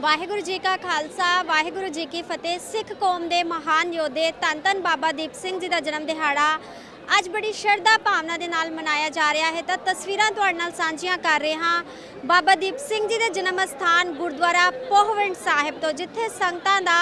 ਵਾਹਿਗੁਰੂ ਜੀ ਕਾ ਖਾਲਸਾ, ਵਾਹਿਗੁਰੂ ਜੀ ਕੀ ਫਤਿਹ। ਸਿੱਖ ਕੌਮ ਦੇ ਮਹਾਨ ਯੋਧੇ ਧੰਨ ਧੰਨ ਬਾਬਾ ਦੀਪ ਸਿੰਘ ਜੀ ਦਾ ਜਨਮ ਦਿਹਾੜਾ ਅੱਜ ਬੜੀ ਸ਼ਰਧਾ ਭਾਵਨਾ ਦੇ ਨਾਲ ਮਨਾਇਆ ਜਾ ਰਿਹਾ ਹੈ। ਤਾਂ ਤਸਵੀਰਾਂ ਤੁਹਾਡੇ ਨਾਲ ਸਾਂਝੀਆਂ ਕਰ ਰਹੇ ਹਾਂ। ਬਾਬਾ ਦੀਪ ਸਿੰਘ ਜੀ ਦੇ ਜਨਮ ਸਥਾਨ ਗੁਰਦੁਆਰਾ ਪੋਹਵਿੰਡ ਸਾਹਿਬ ਤੋਂ, ਜਿੱਥੇ ਸੰਗਤਾਂ ਦਾ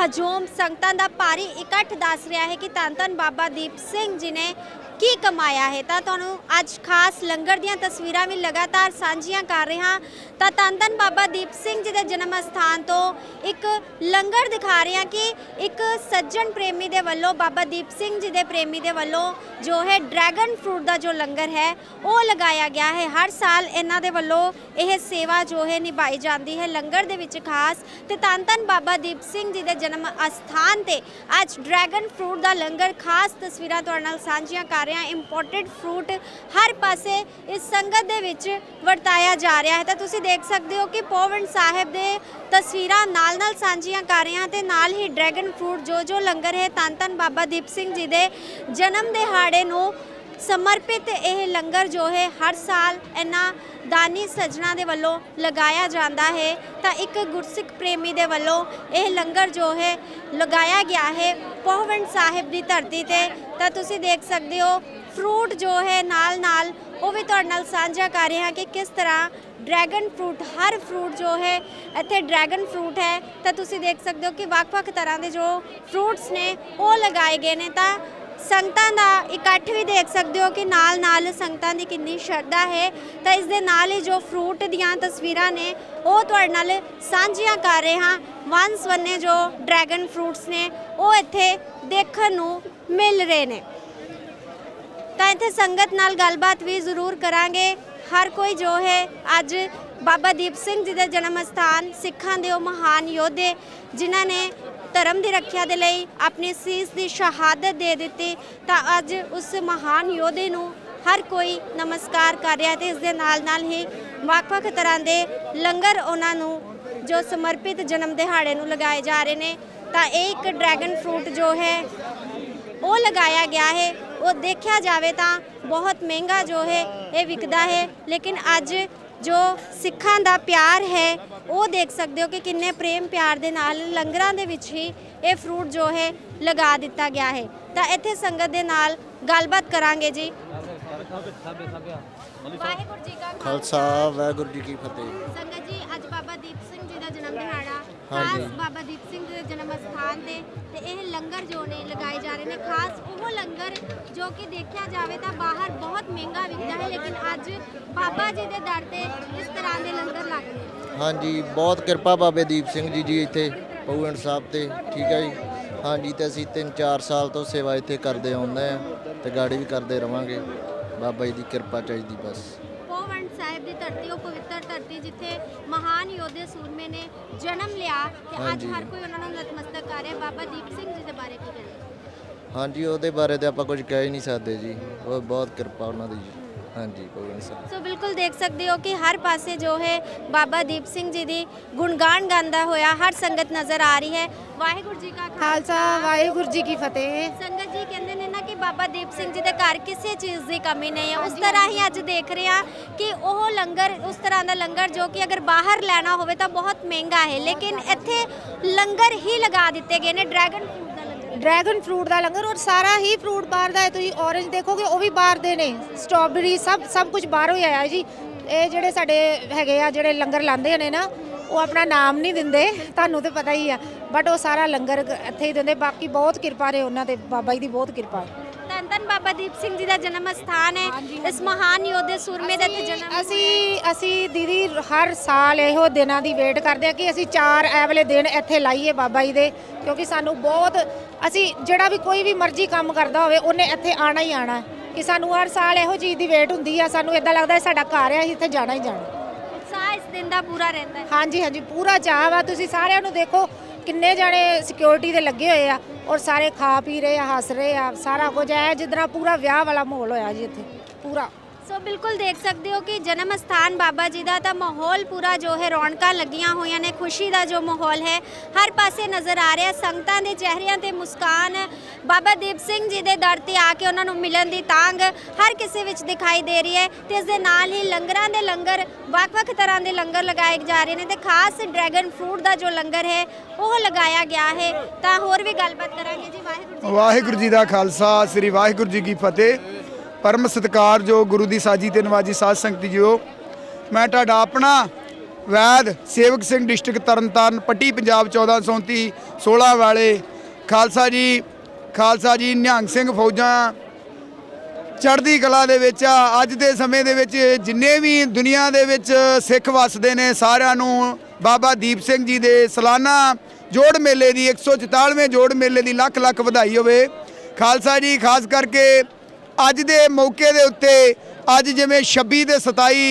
ਹਜੂਮ, ਸੰਗਤਾਂ ਦਾ ਭਾਰੀ ਇਕੱਠ ਦੱਸ ਰਿਹਾ ਹੈ ਕਿ ਧੰਨ ਧੰਨ ਬਾਬਾ ਦੀਪ ਸਿੰਘ ਜੀ ਨੇ ਕੀ ਕਮਾਇਆ ਹੈ? ਤਾਂ ਤੁਹਾਨੂੰ ਅੱਜ ਖਾਸ ਲੰਗਰ ਦੀਆਂ ਤਸਵੀਰਾਂ ਵੀ ਲਗਾਤਾਰ ਸਾਂਝੀਆਂ ਕਰ ਰਹੇ ਹਾਂ। ਤਾਂ ਧੰਨ ਧੰਨ ਬਾਬਾ ਦੀਪ ਸਿੰਘ ਜੀ ਦੇ ਜਨਮ ਸਥਾਨ ਤੋਂ ਇੱਕ ਲੰਗਰ ਦਿਖਾ ਰਹੇ ਹਾਂ ਕਿ ਇੱਕ ਸੱਜਣ ਪ੍ਰੇਮੀ ਦੇ ਵੱਲੋਂ ਬਾਬਾ ਦੀਪ ਸਿੰਘ ਜੀ ਦੇ ਪ੍ਰੇਮੀ ਦੇ ਵੱਲੋਂ ਜੋ ਹੈ ਡਰੈਗਨ ਫਰੂਟ ਦਾ ਜੋ ਲੰਗਰ ਹੈ, ਉਹ ਲਗਾਇਆ ਗਿਆ ਹੈ। ਹਰ ਸਾਲ ਇਹਨਾਂ ਦੇ ਵੱਲੋਂ ਇਹ ਸੇਵਾ ਜੋ ਹੈ ਨਿਭਾਈ ਜਾਂਦੀ ਹੈ ਲੰਗਰ ਦੇ ਵਿੱਚ ਖਾਸ। ਤੇ ਧੰਨ ਧੰਨ ਬਾਬਾ ਦੀਪ ਸਿੰਘ ਜੀ ਦੇ ਜਨਮ ਅਸਥਾਨ ਤੇ ਅੱਜ ਡਰੈਗਨ ਫਰੂਟ ਦਾ ਲੰਗਰ ਖਾਸ ਤਸਵੀਰਾਂ ਤੁਹਾਡੇ ਨਾਲ ਸਾਂਝੀਆਂ ਕਰ ਰਹੇ ਇੰਪੋਰਟਡ ਫਰੂਟ ਹਰ ਪਾਸੇ ਇਸ ਸੰਗਤ ਦੇ ਵਿੱਚ ਵਰਤਾਇਆ ਜਾ ਰਿਹਾ ਹੈ। ਤਾਂ ਤੁਸੀਂ ਦੇਖ ਸਕਦੇ ਹੋ ਕਿ ਪੋਵਨ ਸਾਹਿਬ ਦੇ ਤਸਵੀਰਾਂ ਨਾਲ ਨਾਲ ਸਾਂਝੀਆਂ ਕਰ ਰਹੇ ਹਾਂ ਤੇ ਨਾਲ ਹੀ ਡਰੈਗਨ ਫਰੂਟ ਜੋ ਜੋ ਲੰਗਰ ਹੈ ਤਨ ਧੰਨ ਬਾਬਾ ਦੀਪ ਸਿੰਘ ਜੀ ਦੇ ਜਨਮ ਦਿਹਾੜੇ ਨੂੰ ਸਮਰਪਿਤ ਇਹ ਲੰਗਰ ਜੋ ਹੈ ਹਰ ਸਾਲ ਇਹਨਾਂ ਦਾਨੀ ਸੱਜਣਾ ਦੇ ਵੱਲੋਂ ਲਗਾਇਆ ਜਾਂਦਾ ਹੈ, ਤਾਂ ਇੱਕ ਗੁਰਸਿੱਖ ਪ੍ਰੇਮੀ ਦੇ ਵੱਲੋਂ ਇਹ ਲੰਗਰ ਜੋ ਹੈ ਲਗਾਇਆ ਗਿਆ ਹੈ ਪੋਹਵੰਡ ਸਾਹਿਬ ਦੀ ਧਰਤੀ ਤੇ। ਤਾਂ ਤੁਸੀਂ ਦੇਖ ਸਕਦੇ ਹੋ, ਫਰੂਟ ਜੋ ਹੈ ਨਾਲ ਨਾਲ ਉਹ ਵੀ ਤੁਹਾਡੇ ਨਾਲ ਸਾਂਝਾ ਕਰ ਰਹੇ ਹਾਂ ਕਿ ਕਿਸ ਤਰ੍ਹਾਂ ਡਰੈਗਨ ਫਰੂਟ, ਹਰ ਫਰੂਟ ਜੋ ਹੈ ਇੱਥੇ ਡਰੈਗਨ ਫਰੂਟ ਹੈ। ਤਾਂ ਤੁਸੀਂ ਦੇਖ ਸਕਦੇ ਹੋ ਕਿ ਵੱਖ-ਵੱਖ ਤਰ੍ਹਾਂ ਦੇ ਜੋ ਫਰੂਟਸ ਨੇ ਉਹ ਲਗਾਏ ਗਏ ਨੇ। ਤਾਂ ਸੰਗਤਾਂ ਦਾ ਇਕੱਠ ਵੀ ਦੇਖ ਸਕਦੇ ਹੋ ਕਿ ਨਾਲ ਨਾਲ ਸੰਗਤਾਂ ਦੀ ਕਿੰਨੀ ਸ਼ਰਧਾ ਹੈ। ਤਾਂ ਇਸ ਦੇ ਨਾਲ ਹੀ ਜੋ ਫਰੂਟ ਦੀਆਂ ਤਸਵੀਰਾਂ ਨੇ, ਉਹ ਤੁਹਾਡੇ ਨਾਲ ਸਾਂਝੀਆਂ ਕਰ ਰਹੇ ਹਾਂ। ਵਨ ਸਵੰਨੇ ਜੋ ਡਰੈਗਨ ਫਰੂਟਸ ਨੇ, ਉਹ ਇੱਥੇ ਦੇਖਣ ਨੂੰ ਮਿਲ ਰਹੇ ਨੇ। ਤਾਂ ਇੱਥੇ ਸੰਗਤ ਨਾਲ ਗੱਲਬਾਤ ਵੀ ਜ਼ਰੂਰ ਕਰਾਂਗੇ। ਹਰ ਕੋਈ ਜੋ ਹੈ, ਅੱਜ ਬਾਬਾ ਦੀਪ ਸਿੰਘ ਜੀ ਦੇ ਜਨਮ ਸਥਾਨ, ਸਿੱਖਾਂ ਦੇ ਉਹ ਮਹਾਨ ਯੋਧੇ, ਜਿਨ੍ਹਾਂ ਨੇ ਧਰਮ ਦੀ ਰੱਖਿਆ ਦੇ ਲਈ ਆਪਣੀ ਸੀਸ ਦੀ ਸ਼ਹਾਦਤ ਦੇ ਦਿੱਤੀ, ਤਾਂ ਅੱਜ ਉਸ ਮਹਾਨ ਯੋਧੇ ਨੂੰ ਹਰ ਕੋਈ ਨਮਸਕਾਰ ਕਰ ਰਿਹਾ ਤੇ ਇਸ ਦੇ ਨਾਲ ਨਾਲ ਹੀ ਵੱਖ-ਵੱਖ ਤਰ੍ਹਾਂ ਦੇ ਲੰਗਰ ਉਹਨਾਂ ਨੂੰ ਜੋ ਸਮਰਪਿਤ ਜਨਮ ਦਿਹਾੜੇ ਨੂੰ ਲਗਾਏ ਜਾ ਰਹੇ ਨੇ, ਤਾਂ ਇਹ ਇੱਕ ਡਰੈਗਨ ਫਰੂਟ ਜੋ ਹੈ, ਉਹ ਲਗਾਇਆ ਗਿਆ ਹੈ। ਉਹ ਦੇਖਿਆ ਜਾਵੇ ਤਾਂ ਬਹੁਤ ਮਹਿੰਗਾ ਜੋ ਹੈ, ਇਹ ਵਿਕਦਾ ਹੈ, ਲੇਕਿਨ ਅੱਜ ਜੋ ਸਿੱਖਾਂ ਦਾ ਪਿਆਰ ਹੈ ਉਹ ਦੇਖ ਸਕਦੇ ਹੋ ਕਿ ਕਿੰਨੇ ਪ੍ਰੇਮ ਪਿਆਰ ਦੇ ਨਾਲ ਲੰਗਰਾਂ ਦੇ ਵਿੱਚ ਹੀ ਇਹ ਫਰੂਟ ਜੋ ਹੈ ਲਗਾ ਦਿੱਤਾ ਗਿਆ ਹੈ। ਤਾਂ ਇੱਥੇ ਸੰਗਤ ਦੇ ਨਾਲ ਗੱਲਬਾਤ ਕਰਾਂਗੇ ਜੀ। ਵਾਹਿਗੁਰੂ ਜੀ ਕਾ ਖਾਲਸਾ ਵਾਹਿਗੁਰੂ ਜੀ ਕੀ ਫਤਿਹ। ਸੰਗਤ ਜੀ ਅੱਜ ਬਾਬਾ ਦੀਪ ਸਿੰਘ ਜੀ ਦਾ ਜਨਮ ਦਿਹਾੜਾ। ਖਾਸ ਬਾਬਾ ਦੀਪ ਸਿੰਘ ਜਨਮ ਸਥਾਨ ਤੇ ਤੇ ਇਹ ਲੰਗਰ ਜੋ ਨੇ ਲਗਾਏ ਜਾ ਰਹੇ ਨੇ ਖਾਸ ਉਹ ਲੰਗਰ ਜੋ ਕਿ ਦੇਖਿਆ ਜਾਵੇ ਤਾਂ ਬਾਹਰ ਬਹੁਤ ਮਹਿੰਗਾ ਵਿਕਦਾ ਹੈ ਲੇਕਿਨ ਅੱਜ ਬਾਬਾ ਜੀ ਦੇ ਦਰ ਤੇ ਇਸ ਤਰ੍ਹਾਂ ਦੇ ਲੰਗਰ ਲੱਗ ਰਹੇ ਨੇ। ਹਾਂਜੀ ਬਹੁਤ ਕਿਰਪਾ ਬਾਬੇ ਦੀਪ ਸਿੰਘ ਜੀ ਜੀ ਇੱਥੇ ਪਉਗੰਡ ਸਾਹਿਬ ਤੇ ਠੀਕ ਹੈ ਜੀ। ਹਾਂਜੀ ਤੇ ਅਸੀਂ 3-4 ਸਾਲ ਤੋਂ ਸੇਵਾ ਇੱਥੇ ਕਰਦੇ ਆਉਂਦੇ ਆ ਤੇ ਗਾੜੀ ਵੀ ਕਰਦੇ ਰਵਾਂਗੇ। ਬਾਬਾ ਜੀ ਦੀ ਕਿਰਪਾ ਚਾਹੀਦੀ ਬਸ। ਤੇ ਅੱਜ ਹਾਂਜੀ। ਹਰ ਕੋਈ ਉਹਨਾਂ ਨੂੰ ਨਤਮਸਤਕ ਕਰ ਰਿਹਾ। ਬਾਬਾ ਦੀਪ ਸਿੰਘ ਜੀ ਦੇ ਬਾਰੇ ਕੀ ਕਹਿੰਦੇ ਹਾਂਜੀ ਉਹਦੇ ਬਾਰੇ ਤੇ ਆਪਾਂ ਕੁਝ ਕਹਿ ਹੀ ਨਹੀਂ ਸਕਦੇ ਜੀ। ਉਹ ਬਹੁਤ ਕਿਰਪਾ ਉਹਨਾਂ ਦੀ ਜੀ। ਹਾਂਜੀ ਪਉਗੰਡ ਸਾਹਿਬ ਸੋ ਬਿਲਕੁਲ ਦੇਖ ਸਕਦੇ ਹੋ ਕਿ ਹਰ ਪਾਸੇ ਜੋ ਹੈ ਬਾਬਾ ਦੀਪ ਸਿੰਘ ਜੀ ਦੀ ਗੁਣਗਾਨ ਗਾਉਂਦਾ ਹੋਇਆ ਹਰ ਸੰਗਤ ਨਜ਼ਰ ਆ ਰਹੀ ਹੈ। ਵਾਹਿਗੁਰੂ ਜੀ ਕਾ ਖਾਲਸਾ ਵਾਹਿਗੁਰੂ ਜੀ ਕੀ ਫਤਿਹ। ਸੰਗਤ ਜੀ ਕਹਿੰਦੇ ਨੇ ਬਾਬਾ ਦੀਪ ਸਿੰਘ ਜੀ ਦੇ ਘਰ ਕਿਸੇ ਚੀਜ਼ ਦੀ ਕਮੀ ਨਹੀਂ ਹੈ। ਉਸ ਤਰ੍ਹਾਂ ਹੀ ਅੱਜ ਦੇਖ ਰਹੇ ਹਾਂ ਕਿ ਉਹ ਲੰਗਰ, ਉਸ ਤਰ੍ਹਾਂ ਦਾ ਲੰਗਰ ਜੋ ਕਿ ਅਗਰ ਬਾਹਰ ਲੈਣਾ ਹੋਵੇ ਤਾਂ ਬਹੁਤ ਮਹਿੰਗਾ ਹੈ। ਲੇਕਿਨ ਇੱਥੇ ਲੰਗਰ ਹੀ ਲਗਾ ਦਿੱਤੇ ਗਏ ਨੇ। ਡਰੈਗਨ ਫਰੂਟ ਦਾ ਲੰਗਰ। ਡਰੈਗਨ ਫਰੂਟ ਦਾ ਲੰਗਰ ਔਰ ਸਾਰਾ ਹੀ ਫਰੂਟ ਬਾਹਰ ਦਾ ਹੈ। ਤੁਸੀਂ ਔਰੇਂਜ ਦੇਖੋਗੇ, ਉਹ ਵੀ ਬਾਹਰ ਦੇ ਨੇ। ਸਟ੍ਰਾਬੇਰੀ ਸਭ ਸਭ ਕੁਝ ਬਾਹਰੋਂ ਹੀ ਆਇਆ ਜੀ। ਇਹ ਜਿਹੜੇ ਸਾਡੇ ਹੈਗੇ ਆ, ਜਿਹੜੇ ਲੰਗਰ ਲਾਉਂਦੇ ਨੇ ਨਾ, ਉਹ ਆਪਣਾ ਨਾਮ ਨਹੀਂ ਦਿੰਦੇ। ਤੁਹਾਨੂੰ ਤੇ ਪਤਾ ਹੀ ਆ। ਬਟ ਉਹ ਸਾਰਾ ਲੰਗਰ ਇੱਥੇ ਹੀ ਦਿੰਦੇ। ਬਾਕੀ ਬਹੁਤ ਕਿਰਪਾ ਰਹੇ ਉਹਨਾਂ ਤੇ। ਬਾਬਾ ਜੀ ਦੀ ਬਹੁਤ ਕਿਰਪਾ। ਹੈ ਧੰਨ ਬਾਬਾ ਦੀਪ ਸਿੰਘ ਜੀ ਦਾ ਜਨਮ ਸਥਾਨ ਹੈ। ਇਸ ਮਹਾਨ ਯੋਧੇ ਸੂਰਮੇ ਦਾ ਜਨਮ ਅਸੀਂ ਅਸੀਂ ਦੀਦੀ ਹਰ ਸਾਲ ਇਹੋ ਦਿਨਾਂ ਦੀ ਵੇਟ ਕਰਦੇ ਆ ਕਿ ਅਸੀਂ ਚਾਰ ਐ ਵਾਲੇ ਦਿਨ ਇੱਥੇ ਲਾਈਏ ਬਾਬਾ ਜੀ ਦੇ ਕਿਉਂਕਿ ਸਾਨੂੰ ਬਹੁਤ ਅਸੀਂ ਜਿਹੜਾ ਵੀ ਕੋਈ ਵੀ ਮਰਜ਼ੀ ਕੰਮ ਕਰਦਾ ਹੋਵੇ ਉਹਨੇ ਇੱਥੇ ਆਣਾ ਹੀ ਆਣਾ ਕਿ ਸਾਨੂੰ ਹਰ ਸਾਲ ਇਹੋ ਚੀਜ਼ ਦੀ ਵੇਟ ਹੁੰਦੀ ਆ ਸਾਨੂੰ ਇਦਾਂ ਲੱਗਦਾ ਸਾਡਾ ਘਰ ਆ ਅਸੀਂ ਇੱਥੇ ਜਾਣਾ ਹੀ ਜਾਣਾ। ਉਤਸ਼ਾਹ ਇਸ ਦਿਨ ਦਾ ਪੂਰਾ ਰਹਿੰਦਾ ਹੈ। ਹਾਂਜੀ ਹਾਂਜੀ ਪੂਰਾ ਚਾਹ ਵਾ। ਤੁਸੀਂ ਸਾਰਿਆਂ ਨੂੰ ਦੇਖੋ ਕਿੰਨੇ ਜਾਣੇ ਸਿਕਿਉਰਿਟੀ ਦੇ ਲੱਗੇ ਹੋਏ ਆ ਔਰ ਸਾਰੇ ਖਾ ਪੀ ਰਹੇ ਆ, ਹੱਸ ਰਹੇ ਆ, ਸਾਰਾ ਕੁਝ ਹੈ, ਜਿੱਦਾਂ ਪੂਰਾ ਵਿਆਹ ਵਾਲਾ ਮਾਹੌਲ ਹੋਇਆ ਜੀ ਇੱਥੇ, ਪੂਰਾ। ਸੋ ਬਿਲਕੁਲ ਦੇਖ ਸਕਦੇ ਹੋ ਕਿ ਜਨਮ ਸਥਾਨ ਬਾਬਾ ਜੀ ਦਾ ਤਾਂ ਮਾਹੌਲ ਪੂਰਾ ਜੋ ਹੈ ਰੌਣਕਾਂ ਲੱਗੀਆਂ ਹੋਈਆਂ ਨੇ, ਖੁਸ਼ੀ ਦਾ ਜੋ ਮਾਹੌਲ ਹੈ, ਹਰ ਪਾਸੇ ਨਜ਼ਰ ਆ ਰਿਹਾ, ਸੰਗਤਾਂ ਦੇ ਚਿਹਰਿਆਂ ਤੇ ਮੁਸਕਾਨ ਬਾਬਾ ਦੀਪ ਸਿੰਘ ਜੀ ਦੇ ਦਰ ਤੇ ਆ ਕੇ ਉਹਨਾਂ ਨੂੰ ਮਿਲਣ ਦੀ ਤਾਂਗ ਹਰ ਕਿਸੇ ਵਿੱਚ ਦਿਖਾਈ ਦੇ ਰਹੀ ਹੈ ਤੇ ਇਸ ਦੇ ਨਾਲ ਹੀ ਲੰਗਰਾਂ ਦੇ ਲੰਗਰ ਵੱਖ-ਵੱਖ ਤਰ੍ਹਾਂ ਦੇ ਲੰਗਰ ਲਗਾਏ ਜਾ ਰਹੇ ਨੇ ਤੇ ਖਾਸ ਡਰੈਗਨ ਫਰੂਟ ਦਾ ਜੋ ਲੰਗਰ ਹੈ ਉਹ ਲਗਾਇਆ ਗਿਆ ਹੈ। ਤਾਂ ਹੋਰ ਵੀ ਗੱਲਬਾਤ ਕਰਾਂਗੇ ਜੀ। ਵਾਹਿਗੁਰੂ ਜੀ ਵਾਹਿਗੁਰੂ ਜੀ ਦਾ ਖਾਲਸਾ ਸ੍ਰੀ ਵਾਹਿਗੁਰੂ ਜੀ ਕੀ ਫਤਿਹ। ਪਰਮ ਸਤਿਕਾਰ ਜੋ ਗੁਰੂ ਦੀ ਸਾਜੀ ਤੇ ਨਵਾਜੀ ਸਾਧ ਸੰਗਤ ਜੀਓ ਮੈਂ ਤੁਹਾਡਾ ਆਪਣਾ ਵੈਦ ਸੇਵਕ ਸਿੰਘ ਡਿਸਟ੍ਰਿਕਟ ਤਰਨਤਾਰਨ ਪੱਟੀ ਪੰਜਾਬ 1434 16 ਵਾਲੇ। ਖਾਲਸਾ ਜੀ ਖਾਲਸਾ ਜੀ, ਨਿਹੰਗ ਸਿੰਘ ਫੌਜਾਂ ਚੜ੍ਹਦੀ ਕਲਾ ਦੇ ਵਿੱਚ ਆ। ਅੱਜ ਦੇ ਸਮੇਂ ਦੇ ਵਿੱਚ ਜਿੰਨੇ ਵੀ ਦੁਨੀਆ ਦੇ ਵਿੱਚ ਸਿੱਖ ਵਸਦੇ ਨੇ, ਸਾਰਿਆਂ ਨੂੰ ਬਾਬਾ ਦੀਪ ਸਿੰਘ ਜੀ ਦੇ ਸਾਲਾਨਾ ਜੋੜ ਮੇਲੇ ਦੀ 144ਵੇਂ ਜੋੜ ਮੇਲੇ ਦੀ ਲੱਖ ਲੱਖ ਵਧਾਈ ਹੋਵੇ ਖਾਲਸਾ ਜੀ, ਖਾਸ ਕਰਕੇ ਅੱਜ ਦੇ ਮੌਕੇ ਦੇ ਉੱਤੇ, ਅੱਜ ਜਿਵੇਂ 26 ਤੇ 27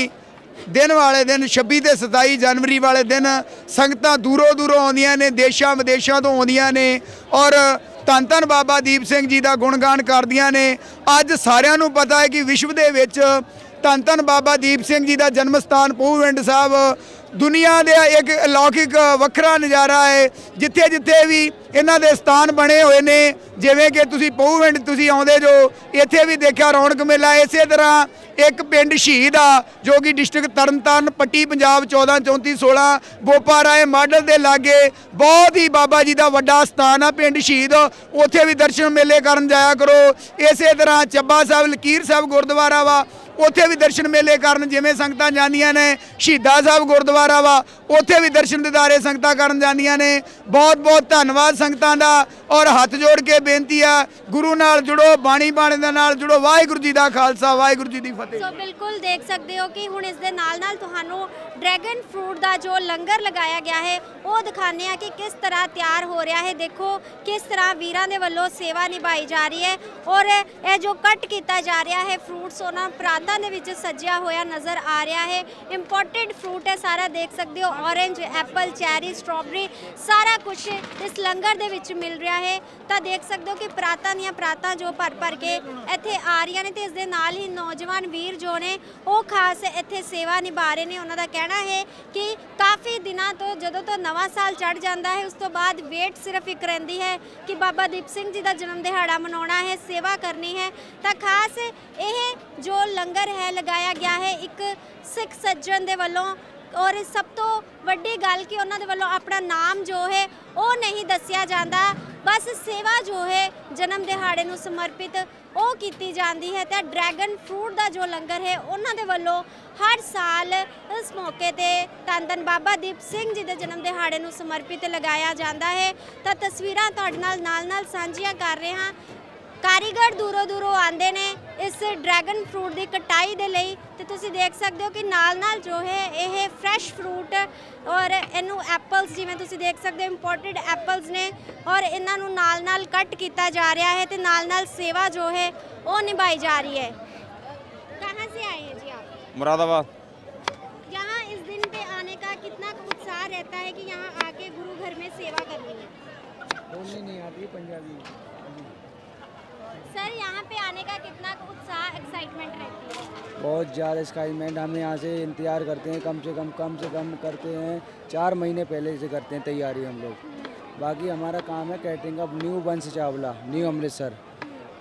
ਦਿਨ ਵਾਲੇ ਦਿਨ 26 ਤੇ 27 ਜਨਵਰੀ ਵਾਲੇ ਦਿਨ ਸੰਗਤਾਂ ਦੂਰੋਂ ਦੂਰੋਂ ਆਉਂਦੀਆਂ ਨੇ, ਦੇਸ਼ਾਂ ਵਿਦੇਸ਼ਾਂ ਤੋਂ ਆਉਂਦੀਆਂ ਨੇ ਔਰ ਧੰਨ ਧੰਨ ਬਾਬਾ ਦੀਪ ਸਿੰਘ ਜੀ ਦਾ ਗੁਣਗਾਨ ਕਰਦੀਆਂ ਨੇ। ਅੱਜ ਸਾਰਿਆਂ ਨੂੰ ਪਤਾ ਹੈ ਕਿ ਵਿਸ਼ਵ ਦੇ ਵਿੱਚ ਧੰਨ ਧੰਨ ਬਾਬਾ ਦੀਪ ਸਿੰਘ ਜੀ ਦਾ ਜਨਮ ਸਥਾਨ ਪੂਵਿੰਡ ਸਾਹਿਬ। ਦੁਨੀਆ ਦੇ ਇੱਕ ਅਲੌਕਿਕ ਵੱਖਰਾ ਨਜ਼ਾਰਾ ਹੈ, ਜਿੱਥੇ ਜਿੱਥੇ ਵੀ ਇਹਨਾਂ ਦੇ ਸਥਾਨ ਬਣੇ ਹੋਏ ਨੇ, ਜਿਵੇਂ ਕਿ ਤੁਸੀਂ ਪੂਵਿੰਡ ਤੁਸੀਂ ਆਉਂਦੇ ਜੋ, ਇੱਥੇ ਵੀ ਦੇਖਿਆ ਰੌਣਕ ਮੇਲਾ। ਇਸੇ ਤਰ੍ਹਾਂ ਇੱਕ ਪਿੰਡ ਸ਼ਹੀਦ ਆ, ਜੋ ਕਿ ਡਿਸਟ੍ਰਿਕਟ ਤਰਨਤਾਰਨ, ਪੱਟੀ ਪੰਜਾਬ 14 34 16 ਬੋਪਾ ਰਾਏ ਮਾਡਲ ਦੇ ਲਾਗੇ ਬਹੁਤ ਹੀ ਬਾਬਾ ਜੀ ਦਾ ਵੱਡਾ ਸਥਾਨ ਆ ਪਿੰਡ ਸ਼ਹੀਦ। ਉੱਥੇ ਵੀ ਦਰਸ਼ਨ ਮੇਲੇ ਕਰਨ ਜਾਇਆ ਕਰੋ। ਇਸੇ ਤਰ੍ਹਾਂ ਚੱਬਾ ਸਾਹਿਬ, ਲਕੀਰ ਸਾਹਿਬ ਗੁਰਦੁਆਰਾ ਵਾ ਉੱਥੇ ਵੀ ਦਰਸ਼ਨ ਮੇਲੇ ਕਰਨ ਜਿਵੇਂ ਸੰਗਤਾਂ ਜਾਂਦੀਆਂ ਨੇ, ਸ਼ਹੀਦਾਂ ਸਾਹਿਬ ਗੁਰਦੁਆਰਾ ਵਾ, ਉੱਥੇ ਵੀ ਦਰਸ਼ਨ ਦਿਦਾਰੇ ਸੰਗਤਾਂ ਕਰਨ ਜਾਂਦੀਆਂ ਨੇ। ਬਹੁਤ ਬਹੁਤ ਧੰਨਵਾਦ ਸੰਗਤਾਂ ਦਾ ਔਰ ਹੱਥ ਜੋੜ ਕੇ ਬੇਨਤੀ ਆ, ਗੁਰੂ ਨਾਲ ਜੁੜੋ, ਬਾਣੀ ਬਾਣੇ ਦੇ ਨਾਲ ਜੁੜੋ, ਵਾਹਿਗੁਰੂ ਜੀ ਦਾ ਖਾਲਸਾ, ਵਾਹਿਗੁਰੂ ਜੀ ਦੀ ਫਤਿਹ। ਸੋ ਬਿਲਕੁਲ ਦੇਖ ਸਕਦੇ ਹੋ ਕਿ ਹੁਣ ਇਸ ਦੇ ਨਾਲ ਨਾਲ ਤੁਹਾਨੂੰ ਡਰੈਗਨ ਫਰੂਟ ਦਾ ਜੋ ਲੰਗਰ ਲਗਾਇਆ ਗਿਆ ਹੈ, ਉਹ ਦਿਖਾਣੇ ਆ ਕਿ ਕਿਸ ਤਰ੍ਹਾਂ ਤਿਆਰ ਹੋ ਰਿਹਾ ਹੈ। ਦੇਖੋ ਕਿਸ ਤਰ੍ਹਾਂ ਵੀਰਾਂ ਦੇ ਵੱਲੋਂ ਸੇਵਾ ਨਿਭਾਈ ਜਾ ਰਹੀ ਹੈ ਔਰ ਇਹ ਜੋ ਕੱਟ ਕੀਤਾ ਜਾ ਰਿਹਾ ਹੈ ਫਰੂਟਸ ਉਹਨਾਂ ਪਰਾਤਾਂ ਦੇ ਵਿੱਚ ਸਜਿਆ ਹੋਇਆ ਨਜ਼ਰ ਆ ਰਿਹਾ ਹੈ। ਇੰਪੋਰਟਡ ਫਰੂਟ ਹੈ, ਸਾਰਾ ਦੇਖ ਸਕਦੇ ਹੋ ਔਰੇਂਜ ਐਪਲ ਚੈਰੀ ਸਟ੍ਰਾਬੇਰੀ ਸਾਰਾ ਕੁਝ ਇਸ ਲੰਗਰ ਦੇ ਵਿੱਚ ਮਿਲ ਰਿਹਾ ਹੈ। ਤਾਂ ਦੇਖ ਸਕਦੇ ਹੋ ਕਿ ਪਰਾਤਾਂ ਦੀਆਂ ਪਰਾਤਾਂ ਜੋ ਭਰ ਭਰ ਕੇ ਇੱਥੇ ਆ ਰਹੀਆਂ ਨੇ ਤੇ ਇਸ ਦੇ ਨਾਲ ਹੀ ਨੌਜਵਾਨ ਵੀਰ ਜੋ ਨੇ, ਉਹ ਖਾਸ ਇੱਥੇ ਸੇਵਾ ਨਿਭਾ ਰਹੇ ਨੇ। ਉਹਨਾਂ ਦਾ ਕਹਿਣਾ ਹੈ ਕਿ ਕਾਫੀ ਦਿਨਾਂ ਤੋਂ, ਜਦੋਂ ਤੋਂ ਨਵਾਂ ਸਾਲ ਚੜ ਜਾਂਦਾ ਹੈ, ਉਸ ਤੋਂ ਬਾਅਦ ਵੇਟ ਸਿਰਫ ਇੱਕ ਰਹਿੰਦੀ ਹੈ ਕਿ ਬਾਬਾ ਦੀਪ ਸਿੰਘ ਜੀ ਦਾ ਜਨਮ ਦਿਹਾੜਾ ਮਨਾਉਣਾ ਹੈ, ਸੇਵਾ ਕਰਨੀ ਹੈ। ਤਾਂ ਖਾਸ ਇਹ ਜੋ ਲੰਗਰ ਲੰਗਰ ਹੈ, ਲਗਾਇਆ ਗਿਆ ਹੈ ਇੱਕ ਸਿੱਖ ਸੱਜਣ ਦੇ ਵੱਲੋਂ। ਔਰ ਸਭ ਤੋਂ ਵੱਡੀ ਗੱਲ ਕਿ ਉਹਨਾਂ ਦੇ ਵੱਲੋਂ ਆਪਣਾ ਨਾਮ ਜੋ ਹੈ, ਉਹ ਨਹੀਂ ਦੱਸਿਆ ਜਾਂਦਾ। ਬਸ ਸੇਵਾ ਜੋ ਹੈ, ਜਨਮ ਦਿਹਾੜੇ ਨੂੰ ਸਮਰਪਿਤ ਉਹ ਕੀਤੀ ਜਾਂਦੀ ਹੈ। ਤੇ ਡਰੈਗਨ ਫਰੂਟ ਦਾ ਜੋ ਲੰਗਰ ਹੈ, ਉਹਨਾਂ ਦੇ ਵੱਲੋਂ ਹਰ ਸਾਲ ਇਸ ਮੌਕੇ ਤੇ ਧੰਨ ਧੰਨ ਬਾਬਾ ਦੀਪ ਸਿੰਘ ਜੀ ਦੇ ਜਨਮ ਦਿਹਾੜੇ ਨੂੰ ਸਮਰਪਿਤ ਲਗਾਇਆ ਜਾਂਦਾ ਹੈ। ਤਾਂ ਤਸਵੀਰਾਂ ਤੁਹਾਡੇ ਨਾਲ ਨਾਲ ਨਾਲ ਸਾਂਝੀਆਂ ਕਰ ਰਹੇ ਹਾਂ। ਕਾਰੀਗਰ ਦੂਰੋਂ ਦੂਰੋਂ ਆਉਂਦੇ ਨੇ। ਇਸ ਡਰੈਗਨ ਫਰੂਟ ਦੀ ਕਟਾਈ ਦੇ ਲਈ ਤੇ ਤੁਸੀਂ ਦੇਖ ਸਕਦੇ ਹੋ ਕਿ ਨਾਲ ਨਾਲ ਜੋ ਹੈ ਇਹ ਫਰੈਸ਼ ਫਰੂਟ ਔਰ ਇਹਨੂੰ ਐਪਲਸ ਜਿਵੇਂ ਤੁਸੀਂ ਦੇਖ ਸਕਦੇ ਹੋ ਇੰਪੋਰਟਡ ਐਪਲਸ ਨੇ ਔਰ ਇਹਨਾਂ ਨੂੰ ਨਾਲ ਨਾਲ ਕੱਟ ਕੀਤਾ ਜਾ ਰਿਹਾ ਹੈ ਤੇ ਨਾਲ ਨਾਲ ਸੇਵਾ ਜੋ ਹੈ ਉਹ ਨਿਭਾਈ ਜਾ ਰਹੀ ਹੈ कहाँ से आए हैं जी आप मुरादाबाद यहाँ इस दिन पे आने का कितना उत्साह रहता है कि यहाँ आके गुरु घर में सेवा करनी है बोलनी नहीं आती पंजाबी सर यहाँ पे आने का कितना उत्साह एक्साइटमेंट रहती है? बहुत ज़्यादा एक्साइटमेंट हम यहाँ से इंतज़ार करते हैं कम से कम कम से कम करते हैं। चार महीने पहले से करते हैं तैयारी हम लोग। बाकी हमारा काम है कैटरिंग का न्यू बंस चावला न्यू अमृतसर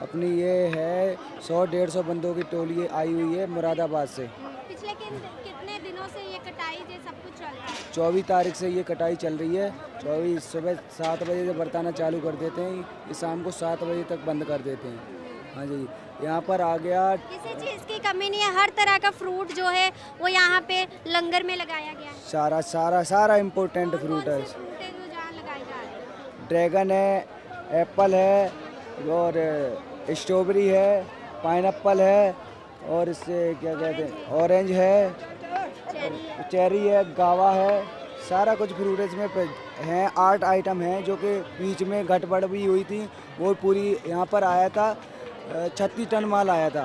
अपनी ये है सौ डेढ़ सौ बंदों की टोली आई हुई है मुरादाबाद से। पिछले कितने दिनों से ये कटाई ये सब कुछ चल रहा है। चौबीस तारीख से ये कटाई चल रही है। चौबीस सुबह सात बजे से बरताना चालू कर देते हैं। ये शाम को सात बजे तक बंद कर देते हैं। हाँ जी यहाँ पर आ गया। किसी चीज़ की कमी नहीं है। हर तरह का फ्रूट जो है वो यहाँ पे लंगर में लगाया गया है। सारा सारा सारा इम्पोर्टेंट फ्रूट है ड्रैगन है? एप्पल है और स्ट्रॉबेरी है पाइनएप्पल है और इससे क्या कहते हैं? ऑरेंज है। चेरी है गावा है सारा कुछ फ्रूट इसमें हैं आठ आइटम हैं जो कि बीच में गड़बड़ भी हुई थी वो पूरी यहाँ पर आया था छत्तीस टन माल आया था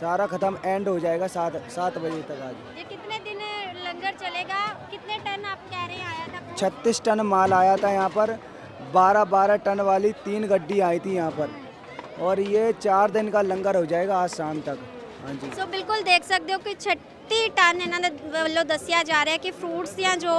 सारा ख़त्म एंड हो जाएगा सात सात बजे तक आज। ये कितने दिन लंगर चलेगा? कितने टन आप कह रहे हैं आया था? छत्तीस टन माल आया था यहाँ पर बारह बारह टन वाली तीन गड्डी आई थी यहाँ पर और ये चार दिन का लंगर हो जाएगा आज शाम तक। हाँ जी। सो बिल्कुल देख सकते हो कि छठ 36 ਟਨ ਇਹਨਾਂ ਦੇ ਵੱਲੋਂ ਦੱਸਿਆ ਜਾ ਰਿਹਾ ਕਿ ਫਰੂਟਸ ਦੀਆਂ ਜੋ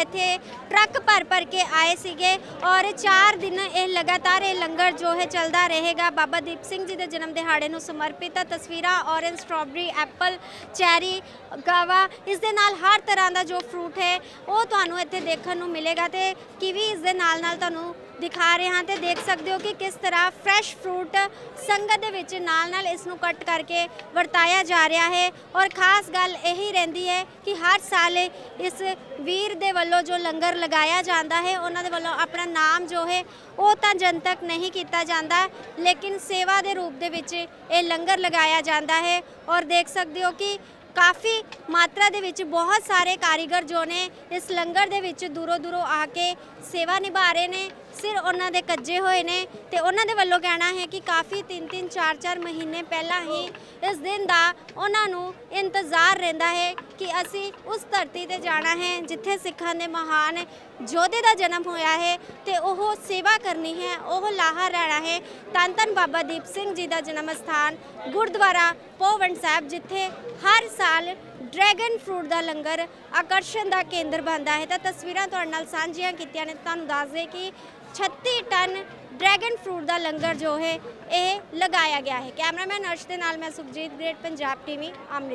ਇੱਥੇ ਟਰੱਕ ਭਰ ਭਰ ਕੇ ਆਏ ਸੀਗੇ ਔਰ 4 ਦਿਨ ਇਹ ਲਗਾਤਾਰ ਇਹ ਲੰਗਰ ਜੋ ਹੈ ਚੱਲਦਾ ਰਹੇਗਾ। ਬਾਬਾ ਦੀਪ ਸਿੰਘ ਜੀ ਦੇ ਜਨਮ ਦਿਹਾੜੇ ਨੂੰ ਸਮਰਪਿਤ ਆ ਤਸਵੀਰਾਂ orange strawberry apple cherry guava ਇਸ ਦੇ ਨਾਲ ਹਰ ਤਰ੍ਹਾਂ ਦਾ ਜੋ ਫਰੂਟ ਹੈ, ਉਹ ਤੁਹਾਨੂੰ ਇੱਥੇ ਦੇਖਣ ਨੂੰ ਮਿਲੇਗਾ ਤੇ ਕੀਵੀ ਇਸ ਦੇ ਨਾਲ ਨਾਲ ਤੁਹਾਨੂੰ ਦਿਖਾ ਰਹੇ ਹਾਂ ਤੇ ਦੇਖ ਸਕਦੇ ਹੋ ਕਿ ਕਿਸ ਤਰ੍ਹਾਂ ਫਰੈਸ਼ ਫਰੂਟ ਸੰਗਤ ਦੇ ਵਿੱਚ ਨਾਲ ਨਾਲ ਇਸ ਨੂੰ ਕੱਟ ਕਰਕੇ ਵਰਤਾਇਆ ਜਾ ਰਿਹਾ ਹੈ ਔਰ ਖਾਸ ਗੱਲ ਇਹੀ ਰਹਿੰਦੀ ਹੈ ਕਿ ਹਰ ਸਾਲ ਇਸ ਵੀਰ ਦੇ ਵੱਲੋਂ ਜੋ ਲੰਗਰ ਲਗਾਇਆ ਜਾਂਦਾ ਹੈ, ਉਹਨਾਂ ਦੇ ਵੱਲੋਂ ਆਪਣਾ ਨਾਮ ਜੋ ਹੈ, ਉਹ ਤਾਂ ਜਨਤਕ ਨਹੀਂ ਕੀਤਾ ਜਾਂਦਾ, ਲੇਕਿਨ ਸੇਵਾ ਦੇ ਰੂਪ ਦੇ ਵਿੱਚ ਇਹ ਲੰਗਰ ਲਗਾਇਆ ਜਾਂਦਾ ਹੈ ਔਰ ਦੇਖ ਸਕਦੇ ਹੋ ਕਿ ਕਾਫੀ ਮਾਤਰਾ ਦੇ ਵਿੱਚ ਬਹੁਤ ਸਾਰੇ ਕਾਰੀਗਰ ਜੋ ਨੇ ਇਸ ਲੰਗਰ ਦੇ ਵਿੱਚ ਦੂਰੋਂ ਦੂਰੋਂ ਆ ਕੇ ਸੇਵਾ ਨਿਭਾ ਰਹੇ ਨੇ ਸਿਰ ਉਹਨਾਂ ਦੇ ਕੱਜੇ ਹੋਏ ਨੇ ਤੇ ਉਹਨਾਂ ਦੇ ਵੱਲੋਂ ਕਹਿਣਾ ਹੈ ਕਿ ਕਾਫੀ 3-3 4-4 ਮਹੀਨੇ ਪਹਿਲਾਂ ਹੀ ਇਸ ਦਿਨ ਦਾ ਉਹਨਾਂ ਨੂੰ ਇੰਤਜ਼ਾਰ ਰਹਿੰਦਾ ਹੈ ਕਿ ਅਸੀਂ ਉਸ ਧਰਤੀ ਤੇ ਜਾਣਾ ਹੈ ਜਿੱਥੇ ਸਿੱਖਾਂ ਦੇ ਮਹਾਨ ਯੋਧੇ ਦਾ ਜਨਮ ਹੋਇਆ ਹੈ ਤੇ ਉਹ ਸੇਵਾ ਕਰਨੀ ਹੈ, ਉਹ ਲਾਹਾ ਰਹਿਣਾ ਹੈ। ਧੰਨ ਧੰਨ ਬਾਬਾ ਦੀਪ ਸਿੰਘ ਜੀ ਦਾ ਜਨਮ ਸਥਾਨ ਗੁਰਦੁਆਰਾ ਪੋਵੰਡ ਸਾਹਿਬ, ਜਿੱਥੇ ਹਰ ਸਾਲ ਡਰੈਗਨ ਫਰੂਟ ਦਾ ਲੰਗਰ ਆਕਰਸ਼ਣ ਦਾ ਕੇਂਦਰ ਬਣਦਾ ਹੈ ਤਾਂ ਤਸਵੀਰਾਂ ਤੁਹਾਡੇ ਨਾਲ ਸਾਂਝੀਆਂ ਕੀਤੀਆਂ ਨੇ, ਤੁਹਾਨੂੰ ਦੱਸ ਦੇ ਕਿ 36 ਟਨ ਡਰੈਗਨ ਫਰੂਟ ਦਾ ਲੰਗਰ ਜੋ ਹੈ, ਇਹ ਲਗਾਇਆ ਗਿਆ ਹੈ। ਕੈਮਰਾਮੈਨ ਅਰਸ਼ ਦੇ ਨਾਲ ਮੈਂ ਸੁਖਜੀਤ, ਗ੍ਰੇਟ ਪੰਜਾਬ ਟੀਵੀ ਅੰਮ੍ਰਿਤ